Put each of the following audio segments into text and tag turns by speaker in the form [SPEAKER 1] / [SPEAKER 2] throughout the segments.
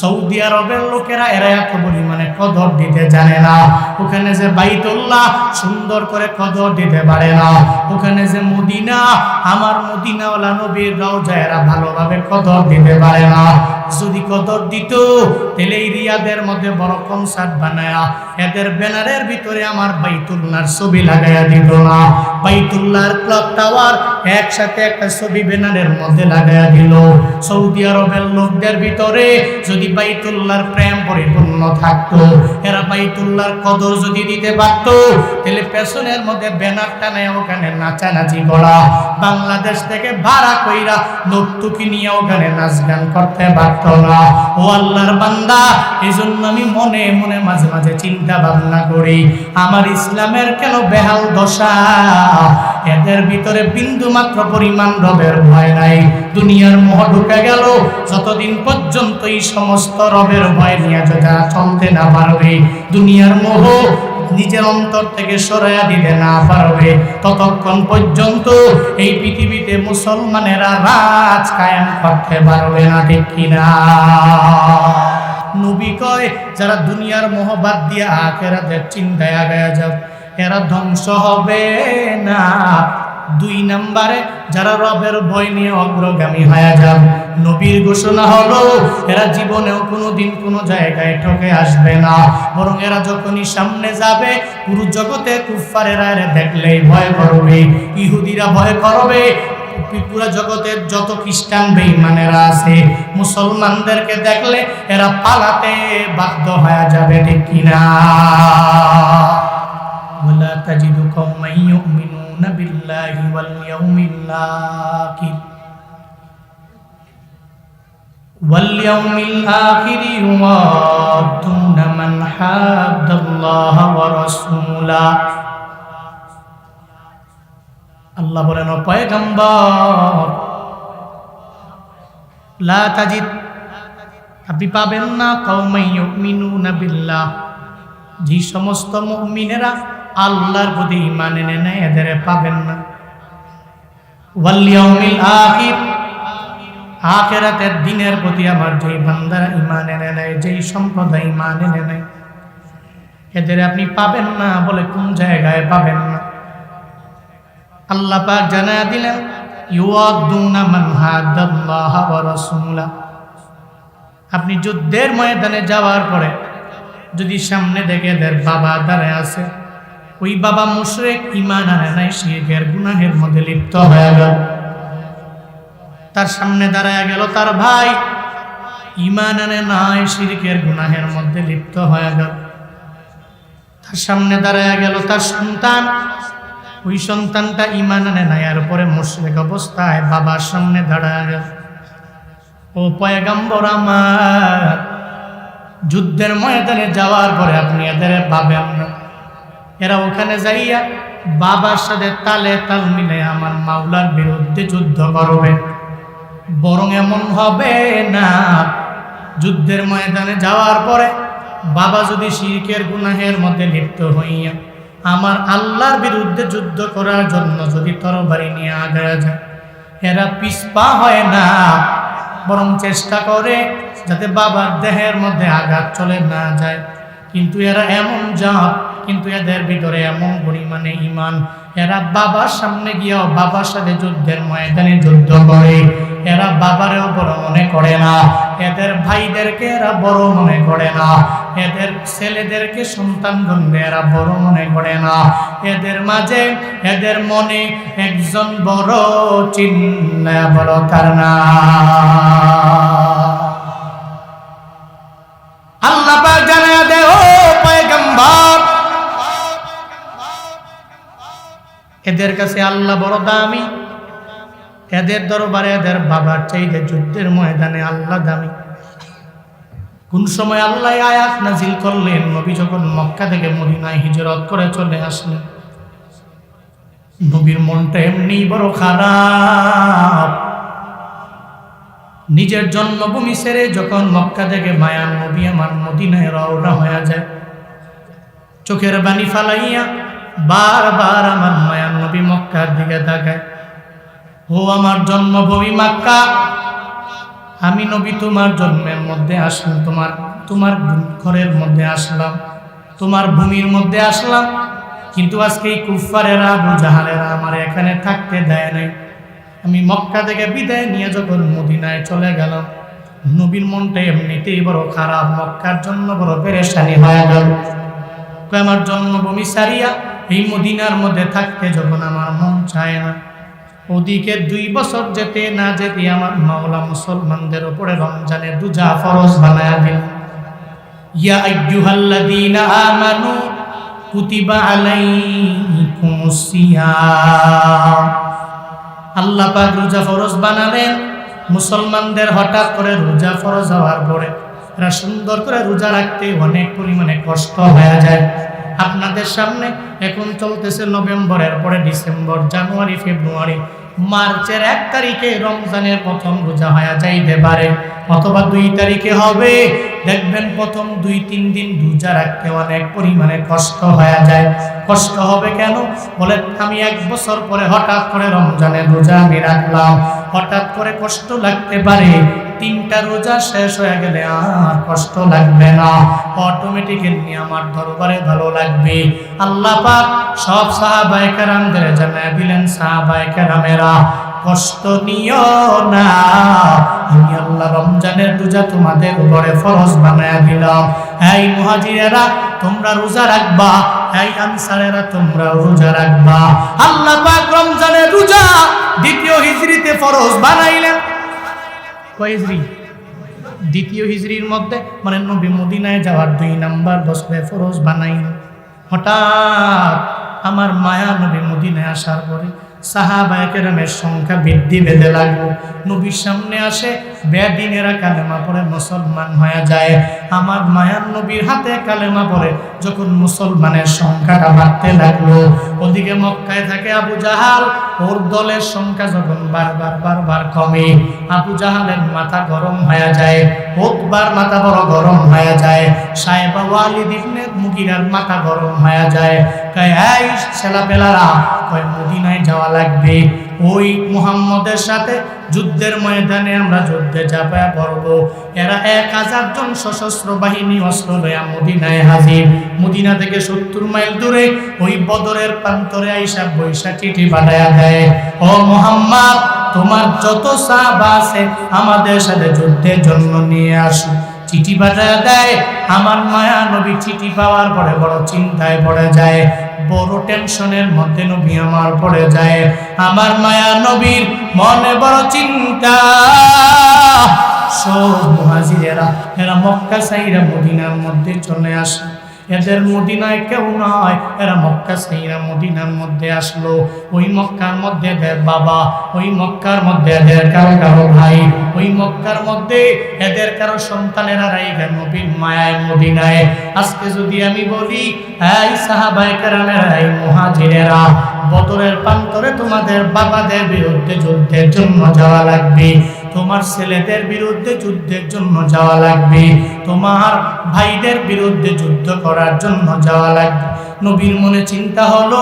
[SPEAKER 1] Saudi আরবের লোকেরা এরা এত পরিমাণে কদর দিতে জানে না। ওখানে যে বাইতুল্লাহ সুন্দর করে কদর দিতে পারে না। ওখানে যে মদিনা, আমার মদিনাওয়ালা নবীর রওজা এরা ভালোভাবে কদর দিতে পারে না। যদি কদর দিত, তাহলে এই রিয়াদের মধ্যে বড় কনসার্ট বানায়া এদের ব্যানারের ভিতরে আমার বাইতুল্লাহর ছবি লাগাইয়া দিত না। বাইতুল্লাহর ক্লক টাওয়ার একসাথে একটা ছবি ব্যানারের মধ্যে লাগাইয়া দিল। সৌদি আরবের লোকদের ভিতরে যদি বাইতুল্লাহর প্রেম পরিপূর্ণ থাকতো, এরা বাইতুল্লাহর কদর যদি দিতে পারত, তাহলে পেছনের মধ্যে ব্যানার টানে ওখানে নাচানাচি করা, বাংলাদেশ থেকে ভাড়া কইরা নর্তুকি নিয়ে ওখানে নাচ গান করতে পারত না। ও আল্লাহর বান্দা এই আমি মনে মনে মাঝে মাঝে চিন্তা ভাবনা করি, আমার ইসলামের কেন বেহাল দশা? এদের ভিতরে বিন্দু মাত্র পরিমাণ রবের ভয় নাই। দুনিয়ার মোহ ঢুকে গেল, যতদিন পর্যন্ত এই সমস্ত রবের ভয় নিয়ে যারা চলতে না পারবে। দুনিয়ার মোহ নিজের অন্তর থেকে সরাইয়া দিতে না পারবে। ততক্ষণ পর্যন্ত এই পৃথিবীতে মুসলমানেরা রাজ কায়েম করতে পারবে না, ঠিক কিনা? নবী কয়, যারা দুনিয়ার মোহবাদ দিয়ে আখেরাতের চিন্তায় আগায়া যাও, এরা ধ্বংস হবে না। দুই নাম্বারে, যারা রবের ভয় নিয়ে অগ্রগামী হয়ে যান, নবীর ঘোষণা হলো, এরা জীবনেও কোনো দিন কোনো জায়গায় ঠকে আসবে না। বরং এরা যখনই সামনে যাবে, পুরো জগতে কুফারেরা এরা দেখলেই ভয় করবে, ইহুদিরা ভয় করবে, পুরা জগতের যত খ্রিস্টান বেইমানেরা আছে, মুসলমানদেরকে দেখলে এরা পালাতে বাধ্য হয়ে যাবে, ঠিক কিনা? বলা তাজিদু কম মাইয়ুমিনু يؤمنون بالله واليوم الآخر واليوم الآخر يوادون من حاد الله ورسوله আল্লাহ বলেন ও পয়গম্বর লা তাজিদ আপনি পাবেন না কওমাই ইউমিনুনা বিল্লাহ যে সমস্ত মুমিনেরা আল্লাহর প্রতি ইমান এনে নেয়, এদের পাবেন না। ওয়াল ইয়াউমিল আখির, আখেরাতের দিনের প্রতি আমার যেই বান্দারা ঈমান এনে নেয়, যেই সম্প্রদায় ঈমান এনে নেয়, এদের আপনি পাবেন না বলে কোন জায়গায় পাবেন না। আল্লাহ পাক জানায়া দিলেন ইউয়াদুনা মান হাদাল্লাহ ওয়া রাসূলা। আপনি যুদ্ধের ময়দানে যাওয়ার পরে যদি সামনে দেখে এদের বাবা দাঁড়ায় আছে ওই বাবা মুশরেক ইমান আনে নাই শিরকের গুনাহের মধ্যে লিপ্ত হয়ে গেল। তার সামনে দাঁড়ায় গেল তার ভাই। ইমান আনে নাই, শিরকের গুনাহের মধ্যে লিপ্ত হয়ে গেল। তার সামনে দাঁড়ায় গেল তার সন্তান। ওই সন্তানটা ইমান আনে নাই, আর পরে মুশরিক অবস্থায় বাবার সামনে দাঁড়ায় গেল। ও পয়গাম্বর আমার, যুদ্ধের ময়দানে যাওয়ার পরে আপনি এদের পাবেন না এরা ওখানে যাইয়া বাবার সাথে তালে তাল মিলে আমার মাওলার বিরুদ্ধে যুদ্ধ করবে। বরং এমন হবে না। যুদ্ধের ময়দানে যাওয়ার পরে বাবা যদি শিরকের গুনাহের মধ্যে লিপ্ত হইয়া আমার আল্লাহর বিরুদ্ধে যুদ্ধ করার জন্য যদি তরবারি নিয়ে আগায়া যায়, এরা পিসপা হয় না। বরং চেষ্টা করে যাতে বাবার দেহের মধ্যে আঘাত চলে না যায়। কিন্তু এরা এমন জাত কিন্তু এদের ভিতরে এমন পরিমাণে ইমান এরা বাবার সামনে গিয়েও বাবার সাথে যুদ্ধের ময়দানে যুদ্ধ করে। এরা বাবারেও বড় মনে করে না। এদের ভাইদেরকে এরা বড় মনে করে না। এদের ছেলেদেরকে সন্তান গণ্যে এরা বড় মনে করে না। এদের মাঝে, এদের মনে একজন বড় চিহ্ন বড় তার না আল্লাহ পাক জানায়া দে পয়গম্বর! এদের কাছে আল্লাহ বড় দামি। এদের দরবারে এদের বাবার চাইতে যুদ্ধের ময়দানে আল্লাহ দামি। কোন সময় আল্লাহ আয়াত নাজিল করলেন, নবী যখন মক্কা থেকে মদিনায় হিজরত করে চলে আসলেন। নবীর মনটা এমনি বড় খারাপ। নিজের জন্মভূমি সেরে যখন মক্কা থেকে মায়ার নবী আমার মদিনায় রওনা হয়ে যায়, চোখের বাণী ফালাইয়া বারবার আমার মায়ার নবী মক্কার দিকে তাকায়। ও আমার জন্মভূমি মাক্কা। আমি নবী তোমার জন্মের মধ্যে আসলাম, তোমার তোমার ঘরের মধ্যে আসলাম, তোমার ভূমির মধ্যে আসলাম। কিন্তু আজকে এই কুফারেরা আবু আমার এখানে থাকতে দেয় নাই। আমি মক্কা থেকে বিদায় নিয়ে যখন মদিনায় চলে গেলাম, নবীর মনটা এমনিতেই বড় খারাপ, মক্কার জন্য বড় পেরেশানি হয়ে গেল। আমার জন্মভূমি সারিয়া এই মদিনার মধ্যে থাকতে যখন আমার মন চায় না, ওদিকে দুই বছর যেতে না যেতে আমার মাওলা মুসলমানদের উপরে রমজানের দুজা ফরজ বানায়া দিল। ইয়া আইয়ুহাল্লাযীনা আমানু কুতিবা আলাইকুমুস সিয়াম। আল্লাহ পাক রোজা ফরজ বানালেন, মুসলমানদের হঠাৎ করে রোজা ফরজ হওয়ার পরে এরা সুন্দর করে রোজা রাখতে অনেক পরিমাণে কষ্ট হয়ে যায়। আপনাদের সামনে এখন চলতেছে নভেম্বরের পরে ডিসেম্বর, জানুয়ারি, ফেব্রুয়ারি, মার্চের এক তারিখে রমজানের প্রথম রোজা হয়ে যাইতে পারে। অথবা দুই তারিখে হবে। দেখবেন প্রথম দুই, তিন দিন রোজা রাখতে অনেক পরিমাণে কষ্ট হয়ে যায়। কষ্ট হবে কেন? বলে, আমি এক বছর পরে হঠাৎ করে রমজানের রোজা আমি রাখলাম। হঠাৎ করে কষ্ট লাগতে পারে। তিনটা রোজা শেষ হয়ে গেলে আর কষ্ট লাগবে না। অটোমেটিক্যালি আমার দরবারে ভালো লাগবে। আল্লাহ পাক সব সাহাবায়ে কেরামদের জানায় দিলেন, সাহাবায়ে কেরামেরা, কষ্ট নিও না। আমি আল্লাহ রমজানের রোজা তোমাদের উপরে ফরজ বানায়া দিলাম। এই মুহাজিরেরা, তোমরা রোজা রাখবা। এই আনসারেরা, তোমরা রোজা রাখবা। আল্লাহ পাক রমজানের রোজা দ্বিতীয় হিজরিতে ফরজ বানাইলেন। কয় হিজরি? দ্বিতীয় হিজরির মধ্যে মানে নবী মদিনায় যাওয়ার দুই নাম্বার বছরে ফরজ বানাই। হঠাৎ আমার মায়া নবী মদিনায় আসার পরে সাহাবায়কেরামের সংখ্যা বৃদ্ধি বেঁধে লাগল। নবীর সামনে আসে, বেদিনেরা কালেমা পড়ে, মুসলমান হয়ে যায়। আমার মায়ার নবীর হাতে কালেমা পড়ে, যখন মুসলমানের সংখ্যাটা বাড়তে লাগল। ওদিকে মক্কায় থাকে আবু জাহাল ওর দলের সংখ্যা যখন বারবার বারবার কমে, আবু জাহালের মাথা গরম হয়ে যায় ওতবার মাথা বড় গরম হয়ে যায়, সাহেবা ওয়ালিদ ইবনে মুগিরার মাথা গরম হয়ে যায়। কয়, এই ছেলাপেলারা, কয়, মদিনায় যাওয়া লাগবে? ওই মুহাম্মদের সাথে যুদ্ধের ময়দানে আমরা যুদ্ধে চাপায় পড়ব। এরা এক হাজার জন সশস্ত্র বাহিনী অস্ত্র লয়া মদিনায় হাজির। মদিনা থেকে সত্তর মাইল দূরে ওই বদরের প্রান্তরে আইসা বৈশা চিঠি পাঠায়া দেয়। ও মোহাম্মদ, তোমার যত সাহাব আছে আমাদের সাথে যুদ্ধের জন্য নিয়ে আসো। চিঠি পাঠায় দেয়। আমার মায়া নবী চিঠি পাওয়ার পরে বড় চিন্তায় পড়ে যায়। বড় টেনশনের মধ্যে নবী আমার পড়ে যায়। আমার মায়া নবীর মনে বড় চিন্তা। সব মুহাজিরেরা, এরা মক্কা সাইরা মদিনার মধ্যে চলে আসে। এদের মদিনায় কেউ নয় এরা মক্কা সেইরা মদিনার মধ্যে আসলো। ওই মক্কার মধ্যে এদের বাবা, ওই মক্কার মধ্যে এদের কারও কারও ভাই, ওই মক্কার মধ্যে এদের কারও সন্তানেরা রাইগা নবীর মায়ায় মদিনায়। আজকে যদি আমি বলি, এই সাহাবায়ে কেরামেরা, এই মুহাজিরেরা বদরের প্রান্তরে তোমাদের বাবাদের বিরুদ্ধে যুদ্ধের জন্য যাওয়া লাগবে। তোমার ছেলেদের বিরুদ্ধে যুদ্ধের জন্য যাওয়া লাগবে। তোমার ভাইদের বিরুদ্ধে যুদ্ধ করার জন্য যাওয়া লাগবে। নবীর মনে চিন্তা হলো,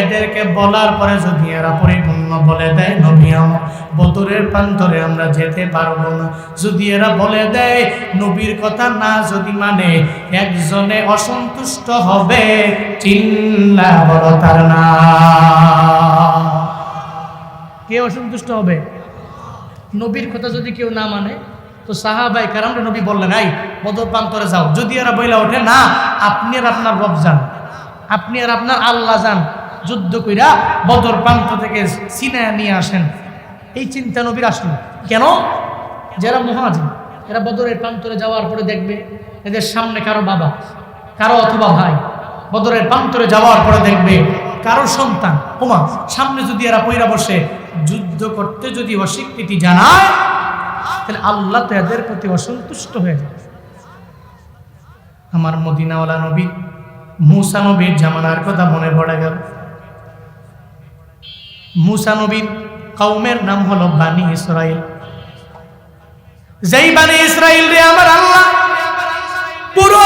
[SPEAKER 1] এদেরকে বলার পরে যদি এরা পরিপূর্ণ বলে দেয়, নবী আমার বদরের প্রান্তরে আমরা যেতে পারব না। যদি এরা বলে দেয়, নবীর কথা না যদি মানে একজনে অসন্তুষ্ট হবে, চিল্লা বড় তার না কে অসন্তুষ্ট হবে? নবীর কথা যদি কেউ না মানে তো সাহাবাই কারণ নবী বললেন, এই বদর প্রান্তরে যাও। যদি এরা বইলা ওঠে, না, আপনি আর আপনার রব যান। আপনি আর আপনার আল্লাহ যান। যুদ্ধ কইরা বদর প্রান্ত থেকে সিনায় নিয়ে আসেন। এই চিন্তা নবীর আসলো। কেন? যারা মহাজিন, এরা বদরের প্রান্তরে যাওয়ার পরে দেখবে, এদের সামনে কারও বাবা, কারও অথবা ভাই। বদরের প্রান্তরে যাওয়ার পরে দেখবে কারও সন্তান। ওমা, সামনে যদি এরা পয়রা বসে, যুদ্ধ করতে যদি অস্বীকৃতি জানায়, তাহলে আল্লাহ তো এদের প্রতি অসন্তুষ্ট হয়ে যায় আমার মদিনাওয়ালা নবী, মুসা নবীর জামানার কথা মনে পড়ে গেল। মুসা নবীর কৌমের নাম হলো বানি ইসরাইল। যেই বানি ইসরাইল রে আমার আল্লাহ, পুরো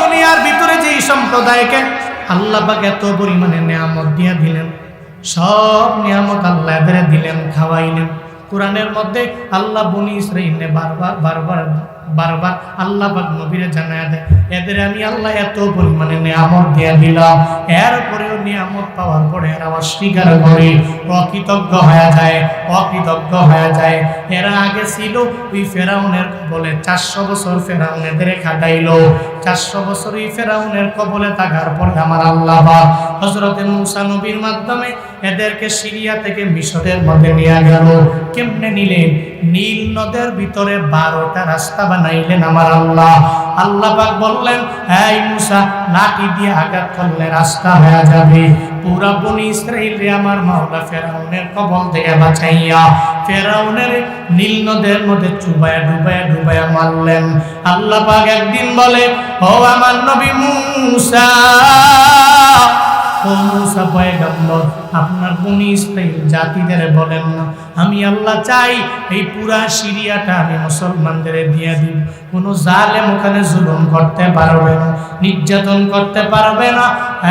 [SPEAKER 1] দুনিয়ার ভিতরে যেই সম্প্রদায়কে আল্লাহ এত পরিমাণে নিয়ামত দিয়া দিলেন। সব নিয়ামত আল্লাহ এদের দিলেন, খাওয়াইলেন। কোরআনের মধ্যে আল্লাহ বনি ইসরাইলে বারবার বারবার বারবার আল্লাহ পাক নবীরে জানায় দেয়, এদের আমি আল্লাহ এত পরিমাণে নিয়ামত দিয়ে দিলাম এরপরেও নিয়ামত পাওয়ার পরে এরা অস্বীকার করে, অকৃতজ্ঞ হয়ে যায়, অকৃতজ্ঞ হয়ে যায়। এরা আগে ছিল, ওই ফেরাউনের বলে চারশো বছর ফেরাউন এদের খাটাইলো। চারশো বছর ওই ফেরাউনের কবলে থাকার পর আমার আল্লাহ হজরতে মুসা নবীর মাধ্যমে এদেরকে সিরিয়া থেকে মিশরের মধ্যে নিয়ে গেল। কেমনে নিলেন? নীল নদের ভিতরে বারোটা রাস্তা বানাইলেন আমার আল্লাহ। আল্লাহ পাক বললেন, এই মুসা লাঠি দিয়ে আঘাত করলে রাস্তা হয়ে যাবে? পুরা বনি আমার মাওলা ফেরাউনের কবল থেকে বাঁচাইয়া ফেরাউনের নীল নদের মধ্যে চুবায়া ডুবায়া ডুবায়া মারলেন। আল্লাহ পাক একদিন বলে, ও আমার নবী মুসা আপনার কোন জাতিদের বলেন না, আমি আল্লাহ চাই এই পুরা সিরিয়াটা আমি মুসলমানদের দিয়ে দিব কোনো জালেম ওখানে জুলুম করতে পারবে না, নির্যাতন করতে পারবে না।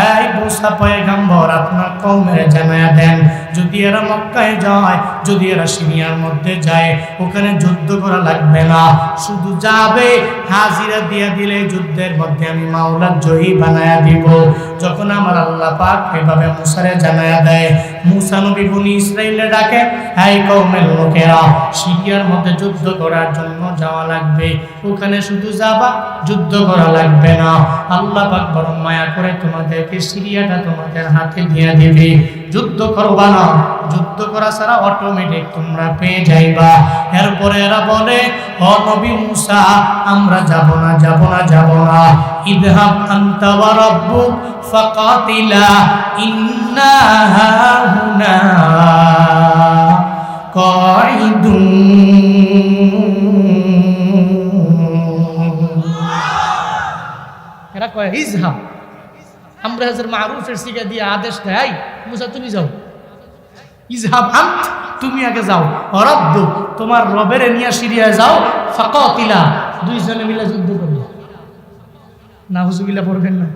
[SPEAKER 1] এই মুসা পয়গম্বর, আপনার কৌমের জানায়া দেন, যদি এরা মক্কায় যায়, যদি এরা সিনিয়ার মধ্যে যায়, ওখানে যুদ্ধ করা লাগবে না। শুধু যাবে, হাজিরা দিয়ে দিলে যুদ্ধের মধ্যে আমি মাওলার জয়ী বানায়া দিব। যখন আমার আল্লাহ পাক এভাবে মুসারে জানায়া দেয় মুসা নবী বনি ইসরাইলে ডাকে এই কওমের লোকেরা, সিরিয়ার মধ্যে যুদ্ধ করার জন্য যাওয়া লাগবে। ওখানে শুধু যাবা, যুদ্ধ করা লাগবে না। আল্লাহ পাক বড় মায়া করে তোমাদেরকে সিরিয়াটা তোমাদের হাতে দিয়ে দিবে। যুদ্ধ করবা না, যুদ্ধ করা ছাড়া অটোমেটিক তোমরা পেয়ে যাইবা। এরপরে এরা বলে নবী মুসা, আমরা যাব না যাব না যাব না। ইদহাব আনতা রাব্বুক ফাকাতিলা ইন্না হাহুনা কাইদুন এরা কয় ইজহাব আমরা হাজার মারুফের শিখে দিয়ে আদেশ দেয়, মুসা, তুমি যাও। ইজহাব আন্ত তুমি আগে যাও। রব্ব, তোমার রবের নিয়ে সিরিয়া যাও, ফাকাতিলা। দুইজনে মিলে যুদ্ধ করবে না হুজুবিল্লা পড়বেন না।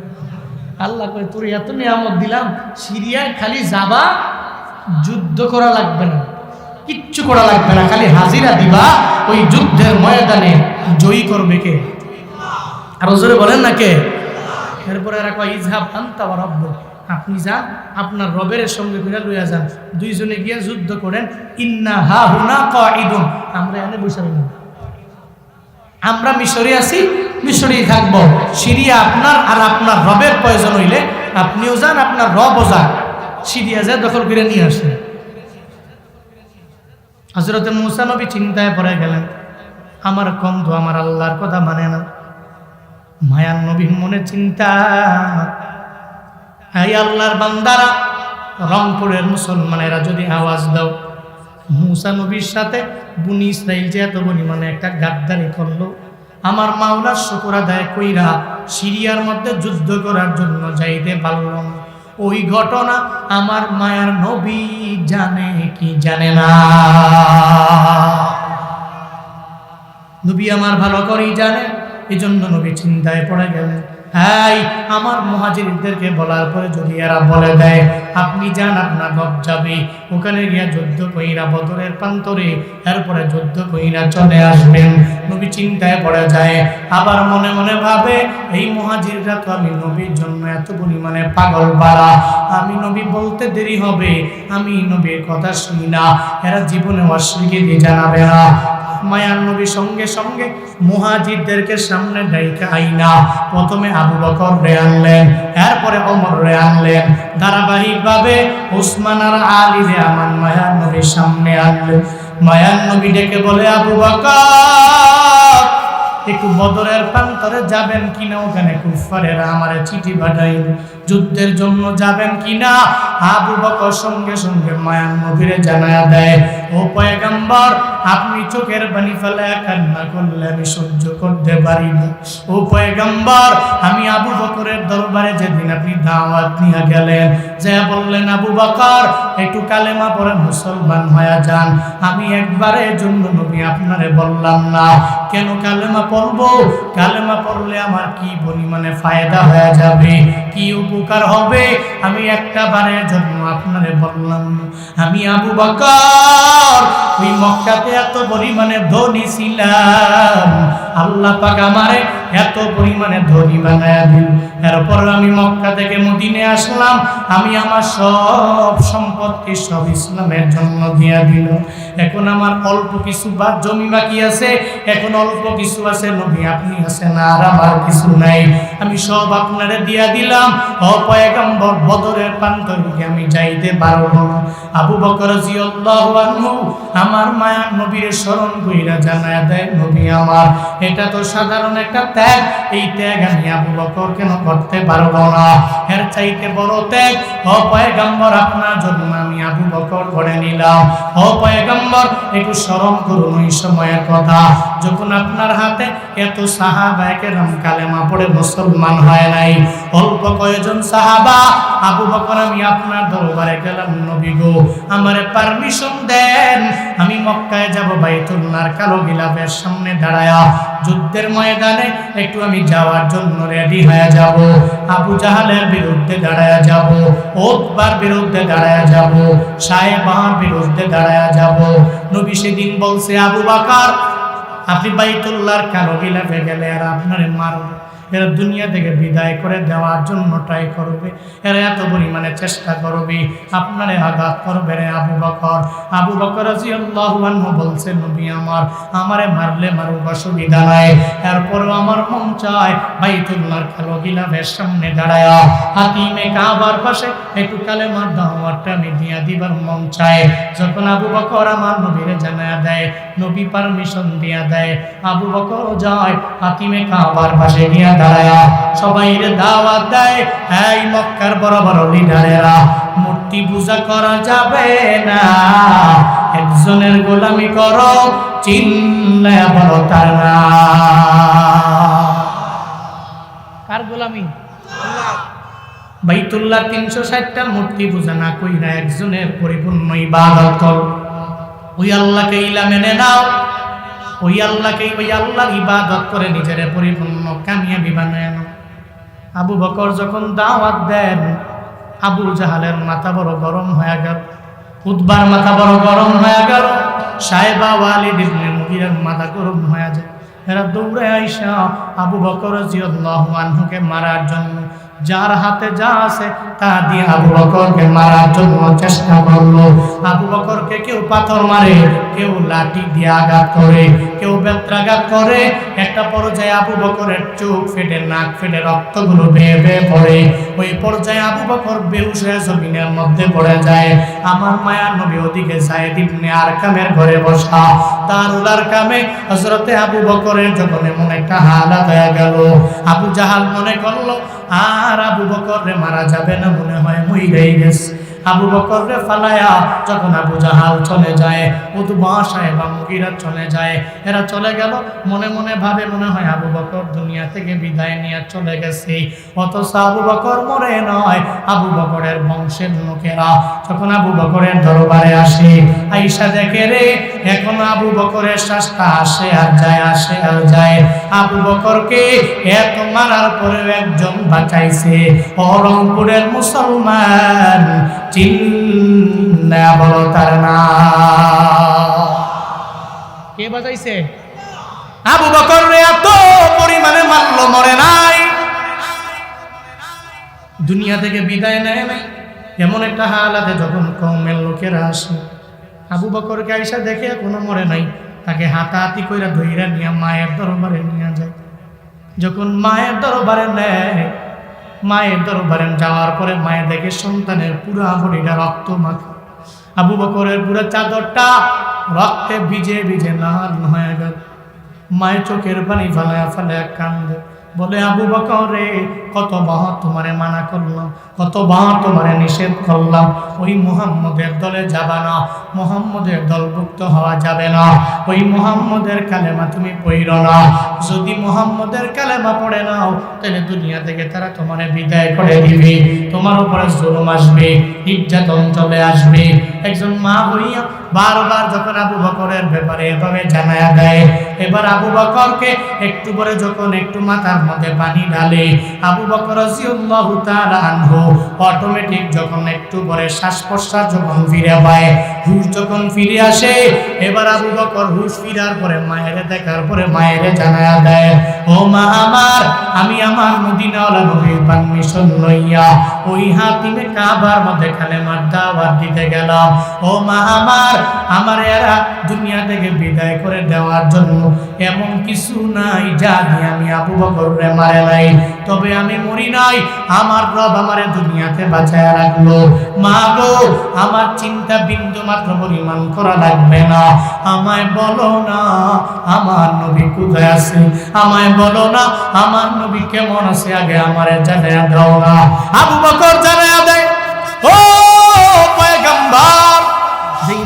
[SPEAKER 1] আল্লাহ কয়, তোর এত নিয়ামত দিলাম, সিরিয়ায় খালি যাবা, যুদ্ধ করা লাগবে না। কিচ্ছু করা লাগবে না, খালি হাজিরা দিবা, ওই যুদ্ধের ময়দানে জয়ী করবে কে? আর জোরে বলেন না কে? এরপরে এরা কয়, ইজহাব আন্তা রব্ব আপনি যান, আপনার রবের সঙ্গে করে লইয়া যান। দুইজনে গিয়ে যুদ্ধ করেন। ইন্না হা হুনা আমরা এনে বসে আমরা মিশরে আছি মিশরেই থাকব। সিরিয়া আপনার আর আপনার রবের প্রয়োজন হইলে আপনিও যান, আপনার রবও যান সিরিয়া যায়, দখল করে নিয়ে আসেন হজরতে মুসা নবী চিন্তায় পড়ে গেলেন, আমার তো আমার আল্লাহর কথা মানে না। মায়ান নবীর মনে চিন্তা। এই আল্লাহর বান্দারা, রংপুরের মুসলমানেরা যদি আওয়াজ দাও। মুসা নবীর সাথে বুনি ইসরাইল যে এত পরিমাণে একটা গাদ্দারি করল। আমার মাওলার শুকুর আদায় কইরা সিরিয়ার মধ্যে যুদ্ধ করার জন্য যাইতে পারলাম ওই ঘটনা আমার মায়ার নবী জানে কি জানে না। নবী আমার ভালো করেই জানে এই জন্য নবী চিন্তায় পড়ে গেলেন। হ্যাঁ আমার মহাজিরদেরকে বলার পরে যদি এরা বলে দেয়, আপনি যান, আপনার রব যাবে। ওখানে গিয়া যুদ্ধ কইরা বদরের প্রান্তরে, এরপরে যুদ্ধ কইরা চলে আসবেন। নবী চিন্তায় পড়ে যায়, আবার মনে মনে ভাবে, এই মহাজিররা তো আমি নবীর জন্য এত পরিমাণে পাগল পারা আমি নবী বলতে দেরি হবে, আমি নবীর কথা শুনি না। এরা জীবনে অস্বীকৃতি জানাবে না। মায়ার নবী সঙ্গে সঙ্গে মুহাজিরদেরকে সামনে ডাইকা আইনা। প্রথমে আবু বকর রে আনলেন, এরপরে অমর রে আনলেন। ধারাবাহিকভাবে উসমান আর আলী রে আমার মায়ার নবীর সামনে আনলেন। মায়ার নবী ডেকে বলে, আবু বকর, একটু বদরের প্রান্তরে যাবেন কিনা? ওখানে কুফারেরা আমারে চিঠি পাঠাইল যুদ্ধের জন্য যাবেন কিনা? আবু বকর সঙ্গে সঙ্গে মায়ান নবীরে জানায়া দেয়, ও পয়গম্বর, আপনি চোখের পানি ফেলে কান্না করলে আমি সহ্য করতে পারি না ও পয়গম্বর, আমি আবু বকরের দরবারে যেদিন আপনি দাওয়াত নিয়ে গেলেন, যে বললেন, আবু বকর, একটু কালেমা পরে মুসলমান হয়ে যান। আমি একবারের জন্য নবী আপনারে বললাম না। কেন কালেমা পড়ব? কালেমা পড়লে আমার কি পরিমাণে ফায়দা হয়ে যাবে? কি উপকার হবে, আমি একটা বারের জন্য আপনারে বললাম, আমি আবু বকর, ওই মক্কাতে এত পরিমাণে ধনী ছিলাম, আল্লাহ পাক আমারে এত পরিমাণে ধনী বানায় দিল। এরপর আমি মক্কা থেকে মদিনে আসলাম। আমি আমার সব সম্পত্তি সব ইসলামের জন্য দিয়া দিল। এখন আমার অল্প কিছু বা জমি বাকি আছে। এখন অল্প কিছু আছে, নবী আপনি আছেন আর আমার কিছু নাই। আমি সব আপনারে দিয়া দিলাম। অপয়গম্বর বদরের প্রান্তরিকে আমি যাইতে পারব না। আবু বকর আমার মায়া নবীর স্মরণ কইরা জানায় দেয়, নবী আমার, এটা তো সাধারণ একটা ত্যাগ, এই ত্যাগ আমি আবু বকর কেন করতে পারব না? এর চাইতে বড় ত্যাগ, ও পয়গম্বর, আপনার জন্য আমি আবু বকর করে নিলাম। ও পয়গম্বর, একটু স্মরণ করুন ওই সময়ের কথা। যখন আপনার হাতে এত সাহাবা একেরাম কালেমা পড়ে মুসলমান হয় নাই, অল্প কয়েকজন সাহাবা, আবু বকর, আমি আপনার দরবারে গেলাম নবী গো, আমারে পারমিশন দেন, আমি মক্কায় যাব বাইতুল্লাহর কালো গিলাফের সামনে দাঁড়ায়া যুদ্ধের ময়দানে একটু আমি যাওয়ার জন্য রেডি হয়ে যাব। আবু জাহালের বিরুদ্ধে দাঁড়ায় যাব, ওতবার বিরুদ্ধে দাঁড়ায় যাব সাহেবাহার বিরুদ্ধে দাঁড়ায় যাব। নবী সেদিন বলছে, আবু বাকার, আপনি বাইতুল্লাহর কালো গিলাফে গেলে আর আপনার মারবে এরা দুনিয়া থেকে বিদায় করে দেওয়ার জন্য ট্রাই করবে। এরা এত পরিমাণে চেষ্টা করবে। আপনারে আঘাত করবে রে আবু বকর। আবু বকর বলছে, নবী আমার, আমারে মারলে মারুক অসুবিধা নাই। এরপরও আমার মন চায় বাইতুল্লাহর কালো গিলাফের সামনে দাঁড়ায়া। হাতিমে কাবার পাশে একটু কালেমার দাওয়াতটা আমি দিয়া দিবার মন চায়। যখন আবু বকর আমার নবীরে জানায়া দেয়, নবী পারমিশন দিয়া দেয়, আবু বকর যায় হাতিমে কাবার পাশে গিয়া দাঁড়ায়া। সবাই দাওয়াত দেয়, এই মক্কার বড় বড় লিডারেরা, মূর্তি পূজা করা যাবে না। একজনের গোলামি করো চিনলে বড় তার কার গোলামি? বাইতুল্লাহ তিনশো ষাটটা মূর্তি পূজা না কইরা একজনের পরিপূর্ণ ইবাদত করো। ওই আল্লাহকে ইলা মেনে নাও। ওই আল্লাহকে ওই আল্লাহর ইবাদত করে নিজের পরিপূর্ণ, কামিয়াবি বানায় আবু বকর যখন দাওয়াত দেন, আবু জাহালের মাথা বড় গরম হয়ে গেল। উদ্বার মাথা বড় গরম হয়ে গেল। সাহেবা ওয়ালিদ ইবনে মুগিরার মাথা গরম হয়ে যায়। এরা দৌড়ে আইসা আবু বকর জিয়াল্লাহু আনহুকে মারার জন্য যার হাতে যা আছে, তা দিয়ে আবু বকরকে মারার জন্য চেষ্টা করল। আবু বকরকে কেউ পাথর মারে, কেউ লাঠি দিয়ে আঘাত করে, কেউ বেত্রাঘাত করে। একটা পর্যায়ে আবু বকরের চোখ ফেটে, নাক ফেটে, রক্তগুলো বেয়ে বেয়ে পড়ে। ওই পর্যায়ে আবু বকর বেহুশ হয়ে জমিনের মধ্যে পড়ে যায়। আমার মায়ার নবী ওদিকে সাইদ ইবনে আরকামের ঘরে বসা। তার উলার কামে হজরতে আবু বকরের যখন এমন একটা হালাত হয়ে গেল, আবু জাহাল মনে করল আর আবু বকর মারা যাবে না মনে হয় মইরাই গেছে। আবু বকররে ফালায়া, যখন আবু জাহাল চলে যায়, উতবা সাহেব মুগিরা চলে যায়, এরা চলে গেল। মনে মনে ভাবে, মনে হয় আবু বকর দুনিয়া থেকে বিদায় নিয়ে চলে গেছে। অথচ আবু বকর মরে নয়, আবু বকরের বংশের লোকেরা। যখন আবু বকরের দরবারে আসে আইসা দেখে রে, এখন আবু বকরের শ্বাসটা আসে আর যায়, আসে আর যায়। আবু বকরকে এত মারার পরেও একজন বাঁচাইছে। অরংপুরের মুসলমান না। কে বাজাইছে? আবু নাই। দুনিয়া থেকে বিদায় নেয় নাই। এমন একটা হালাতে যখন কমের লোকেরা আসে, আবু বকরকে আইসা দেখে কোনো মরে নাই। তাকে হাতাহাতি কইরা ধইরা নিয়ে মায়ের দরবারে নিয়ে যায়। যখন মায়ের দরবারে নেয় মায়ের দরবারে যাওয়ার পরে মায়ের দেখে সন্তানের পুরা বডিটা রক্ত মাখা। আবু বকরের পুরো চাদরটা রক্তে ভিজে ভিজে লাল হয়ে গেল। মায়ের চোখের পানি ফালায়া ফালায়া কান্দে। বলে, আবু বকর, কত বাহর তোমারে মানা করলাম, কত বাহর তোমারে নিষেধ করলাম। ওই মুহাম্মদের দলে যাবা না, মুহাম্মদের দলভুক্ত হওয়া যাবে না। ওই মুহাম্মদের কালেমা তুমি পড়ির না। যদি মুহাম্মদের কালেমা পড়ে নাও, তাহলে দুনিয়া থেকে তারা তোমারে বিদায় করে দিবে। তোমার উপরে জুলুম আসবে, নির্যাতন চলে আসবে। একজন মা হইয়া বারবার যখন আবু বকরের ব্যাপারে এভাবে জানায়া দেয়, এবার আবু বকরকে একটু পরে যখন একটু মাথার মধ্যে পানি ঢালে, আবু বকর রাদিয়াল্লাহু তাআলা আনহু অটোমেটিক যখন একটু পরে শ্বাস প্রশ্বাস যখন ফিরে পায়, হুশ যখন ফিরে আসে, এবার আবু বকর হুশ ফিরার পরে মায়ের দেখার পরে মায়ের জানায়া দেয়, ও মা আমার, আমি আমার মদিনাওয়ালা নবীর পারমিশন লইয়া ওই হাতিমে কাবার মধ্যে কালেমার দাওয়াত দিতে গেলাম। ও মা আমার আমার এরা দুনিয়া থেকে বিদায় করে দেওয়ার জন্য এমন কিছু নাই যা দিয়ে আমি আবু বকরে মারে নাই। তবে আমি মরি নাই, আমার রব আমারে দুনিয়াতে বাঁচায় রাখল। মা গো, আমার চিন্তা বিন্দু মাত্র পরিমাণ করা লাগবে না। আমায় বলো না, আমার নবী কোথায় আছে? আমায় বলো না, আমার নবী কেমন আছে? আগে আমারে জানায় দাও না। আবু বকর জানায় দেয়, ও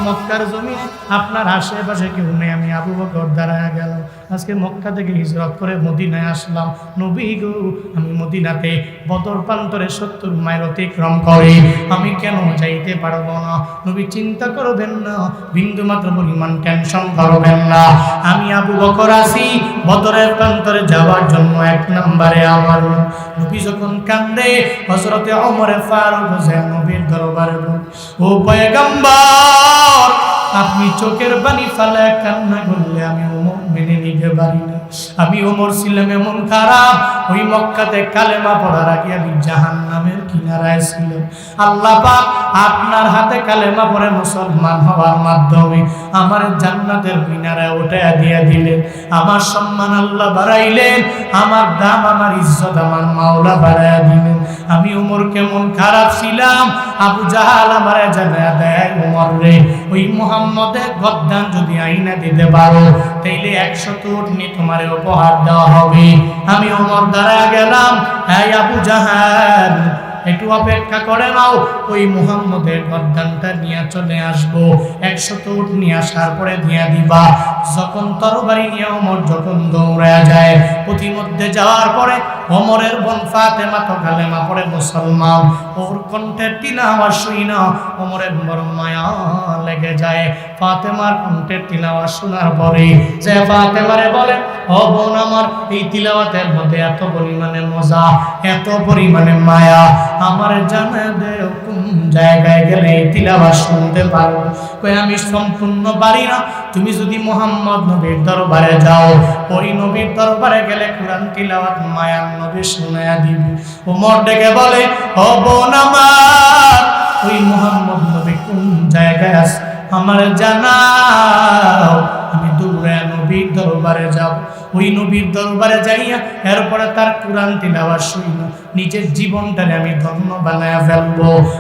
[SPEAKER 1] মক্কার জমি, আপনার আশেপাশে কেউ নেই। আমি আবু বকর দাঁড়ায় গেলাম। আজকে মক্কা থেকে হিজরত করে মদিনায় আসলাম। নবী গো, আমি মদিনাতে বদর প্রান্তরে সত্তর মাইল অতিক্রম করে। আমি কেন যাইতে পারব না? নবী চিন্তা করবেন না। বিন্দু মাত্র পরিমাণ টেনশন করবেন না। আমি আবু বকর আসি বদরের প্রান্তরে যাওয়ার জন্য এক নম্বরে আমার নবী যখন কান্দে হজরতে অমরে ফারুক হোসেন নবীর দরবারে ও পয়গম্বর আপনি চোখের পানি ফালে কান্না করলে আমি ওমর মেনে নিতে পারি না। আমি ওমর ছিলাম এমন খারাপ, ওই মক্কাতে কালেমা পড়ার আগে আমি জাহান নামের কিনারায় ছিলাম। আল্লাহ পাক আপনার হাতে কালেমা পড়ে মুসলমান হওয়ার মাধ্যমে আমার জান্নাতের কিনারায় ওঠে দিয়ে দিলেন। আমার সম্মান আল্লাহ বাড়াইলেন, আমার দাম আমার ইজ্জত আমার মাওলা বাড়াইয়া দিলেন। আমি উমর কেমন খারাপ ছিলাম, আবু জাহাল আমার জানা দেয় উমর রে, ওই মোহাম্মদের গদ্দান যদি আইনা দিতে পারো, তাইলে একশো উঠনি তোমার উপহার দেওয়া হবে। আমি ওমর দ্বারা গেলাম হ্যাঁ আবু জাহাল। একটু অপেক্ষা করে নাও, ওই মুহাম্মদের গদ্দানটা নিয়ে চলে আসব। একশত উঠ নিয়ে আসার পরে দিয়ে দিবা। যখন তরবারি নিয়ে অমর যখন দৌড়া যায় প্রতিমধ্যে যাওয়ার পরে অমরের বোন ফাতেমা তো কালেমা পড়ে, মুসলমান। ওর কণ্ঠের তিলাওয়া শুই না অমরের বড় মায়া লেগে যায়। ফাতেমার কণ্ঠের তিলাওয়া শোনার পরে যে ফাতেমারে বলে, ও বোন আমার, এই তিলাওয়াতের মধ্যে এত পরিমাণে মজা, এত পরিমাণে মায়া আমার জানা দেও কোন জায়গায় গেলে এই তিলাওয়াত শুনতে পারো। কই আমি সম্পূর্ণ পারি না। তুমি যদি মোহাম্মদ নবীর দরবারে যাও, ওই নবীর দরবারে গেলে কোরআন তিলাওয়াত মায়ার নবী শুনায়া দিবে। ওমর ডেকে বলে, ও বোন আমার, ওই মোহাম্মদ নবী কোন জায়গায় আছে? আমার জানাও, আমি দৌড়ে নবীর দরবারে যাব। ওই নবীর দরবারে যাইয়া এরপরে তার কোরআন তিলাওয়াত শুইল নিজের জীবনটারে আমি ধন্য বানায়া ফেলব।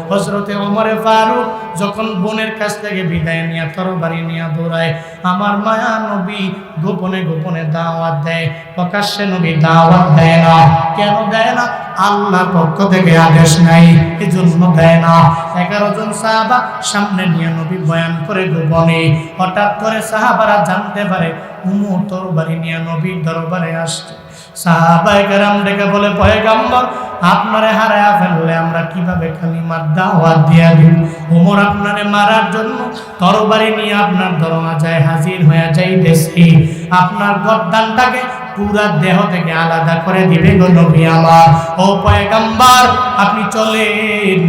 [SPEAKER 1] হজরতে ওমরে ফারুক যখন বোনের কাছ থেকে বিদায় নিয়ে তরবারি নিয়ে দৌড়ায়, আমার মায়া নবী গোপনে গোপনে দাওয়াত দেয়। প্রকাশ্যে নবী দাওয়াত দেয় না। কেন দেয় না? আল্লাহর পক্ষ থেকে আদেশ নাই এই জন্য দেয় না। এগারো জন সাহাবা সামনে নিয়ে নবী বয়ান করে গোপনে, হঠাৎ করে সাহাবারা জানতে পারে, উমর তরবারি নিয়ে নবীর দরবারে আসছে। সাহাবায়ে কেরাম ডেকে বলে, পয়গাম্বর, আপনারে হারায়া ফেললে আমরা কীভাবে কালিমার দাওয়াত দিয়া দিই উমর আপনারে মারার জন্য তরবারি নিয়ে আপনার দরওয়াজায় হাজির হয়ে যাইতেছি। আপনার গদ্দানটাকে পুরা দেহ থেকে আলাদা করে দিবে গো নবী আমার। ও পয়গাম্বর, আপনি চলেন।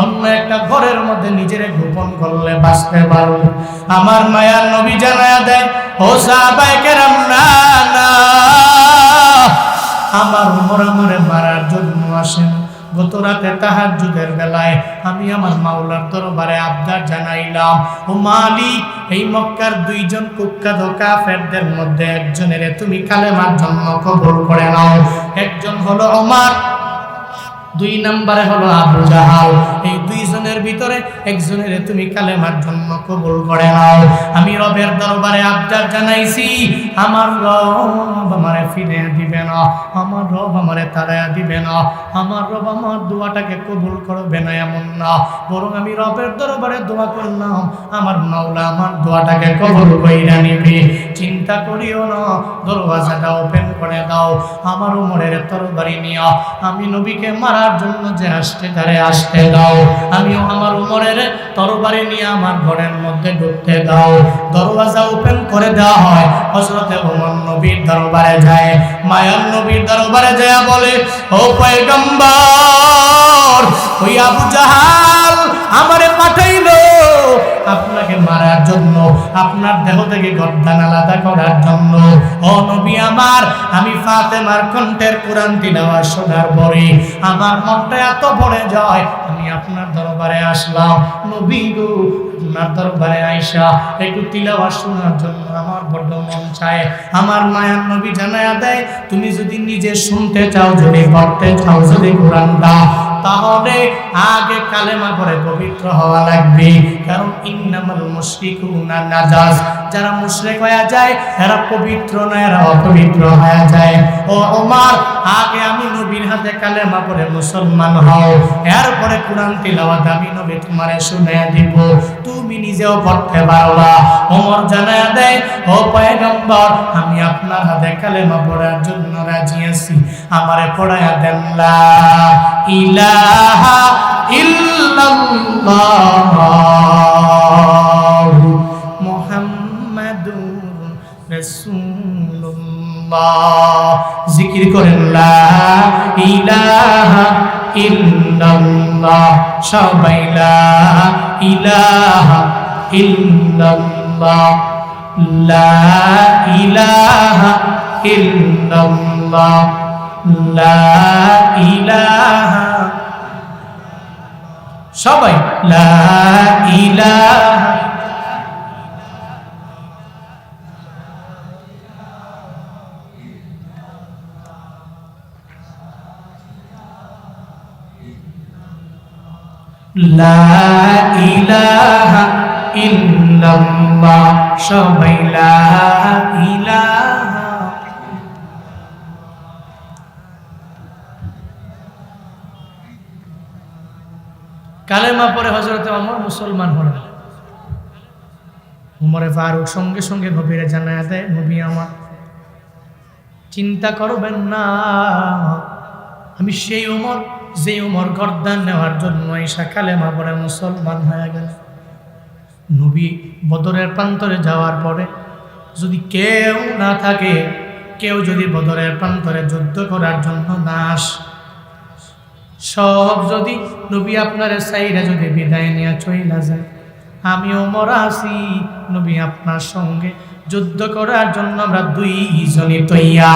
[SPEAKER 1] অন্য একটা ঘরের মধ্যে নিজের গোপন করলে বাঁচতে পারবে। আমার মায়ার নবী জানায়া দেয়, ও সাহাবায়ে কেরাম, না না আমার উমর আমারে মারার জন্য আসেন। গত রাতে তাহার যুগের বেলায় আমি আমার মাওলার দরবারে আবদার জানাইলাম, ও মালিক, এই মক্কার দুইজন কুখ্যাত কাফেরদের মধ্যে একজনের তুমি কালেমার জন্য কবর করে নাও। একজন হলো ওমর দুই নম্বরে হলো আবু জাহাল। এই দুইজনের উম্মতের ভিতরে একজনের তুমি কালেমার জন্য কবুল করে নাও। আমি রবের দরবারে আবদার জানাইছি, আমার রব আমারে ফিরে দিবে না, আমার রব আমারে তারায়া দিবে না, আমার রব আমার দোয়াটাকে কবুল করবে না এমন না। বরং আমি রবের দরবারে দোয়া করলাম, আমার মাওলা আমার দোয়াটাকে কবুল কইরা নিবে। চিন্তা করিও না, দরওয়াজাটা ওপেন করে দাও, আমার উমরের তরবারি নিয়া। আমি নবীকে মারার জন্য যে আসতে ধারে আসতে দাও। আমার উমরের তরবারি নিয়ে আমার ঘরের মধ্যে ঢুকতে দাও। দরওয়াজা ওপেন করে দেওয়া হয়। হজরতে ওমর নবীর দরবারে যায়। মায়ার নবীর দরবারে যায় বলে, ও পয়গম্বর, ওই আবু জাহাল আমারে পাঠাইলো। আপনাকে মারার জন্য, আপনার দেহ থেকে আলাদা করার জন্য। ও নবী আমার, আমি ফাতেমার কণ্ঠের কোরআন তিলাওয়াত শোনার পরে আমার মনটা এত যায়, আমি আপনার দরবারে আসলাম। নবী আপনার দরবারে আইসা একটু তিলাওয়াত শোনার জন্য আমার বড্ড মন চায়। আমার মায়ার নবী জানায়া দেয়, তুমি যদি নিজে শুনতে চাও, যদি পড়তে চাও, যদি কোরআনটা, তাহলে আগে কালেমা পরে পবিত্র হওয়া লাগবে। কারণ ইন্নামাল মুশরিকুনা নাজাস যারা মুশরিক হয়ে যায়, এরা পবিত্র না এরা অপবিত্র হয়ে যায়। ও ওমর, আগে আমি নবীর হাতে কালেমা পড়ে মুসলমান হও। এরপরে কোরআন তিলাওয়াত আমি নবী তোমারে শুনে দিব। তুমি নিজেও পড়তে পারবা। ওমর জানায় ও পয়গম্বর, আমি আপনার হাতে কালেমা পড়ার জন্য রাজি আছি। আমারে পড়ায়া দেন, লা ইলাহা ইল্লাল্লাহ মুহাম্মাদুর রাসূলুল্লাহ। জিকির করেন, লা ইলাহা ইল্লাল্লাহ। সবাই ইলাহা ইল্লাল্লাহ। সবাই লা ইলাহা। লা ইলাহা। ইল্লাল্লাহ, সবাই লা ইলাহা। কালেমা পরে হজরতে অমর মুসলমান হলেন। উমরে ফারুক সঙ্গে সঙ্গে নবীরে জানায় দেয়, নবী আমার, চিন্তা করবেন না। আমি সেই উমর যে উমর গর্দান নেওয়ার জন্য ঈশা কালেমা পরে মুসলমান হয়ে গেল। নবী বদরের প্রান্তরে যাওয়ার পরে যদি কেউ না থাকে, কেউ যদি বদরের প্রান্তরে যুদ্ধ করার জন্য না আসে, সব যদি নবী আপনার সাইরা যদি বিদায় নিয়ে চইলা যায় আমি ওমর আসি নবী আপনার সঙ্গে যুদ্ধ করার জন্য আমরা দুইজনই তৈয়া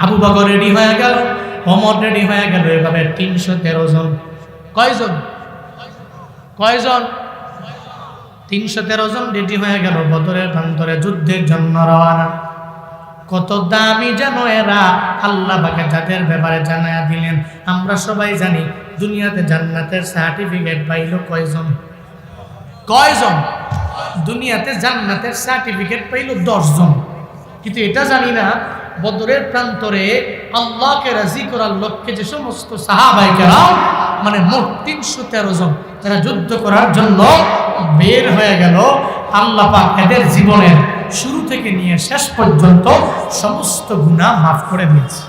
[SPEAKER 1] আবু বকর রেডি হয়ে গেল, ওমর রেডি হয়ে গেল, এভাবে তিনশো তেরো জন। কয়জন? কয়জন? তিনশো তেরো জন রেডি হয়ে গেল বদরের প্রান্তরে যুদ্ধের জন্য রওনা। কত দামি যেন এরা। আল্লাহ পাকে যাদের ব্যাপারে জানায়া দিলেন, আমরা সবাই জানি দুনিয়াতে জান্নাতের সার্টিফিকেট পাইল কয়জন? কয়জন? দুনিয়াতে জান্নাতের সার্টিফিকেট পাইল দশজন। কিন্তু এটা জানি না বদরের প্রান্তরে আল্লাহকে রাজি করার লক্ষ্যে যে সমস্ত সাহাবাইকেরা মানে মোট তিনশো তেরো জন যারা যুদ্ধ করার জন্য বের হয়ে গেল, আল্লাহ পাক এদের জীবনের শুরু থেকে নিয়ে শেষ পর্যন্ত সমস্ত গুণা মাফ করে দিয়েছে।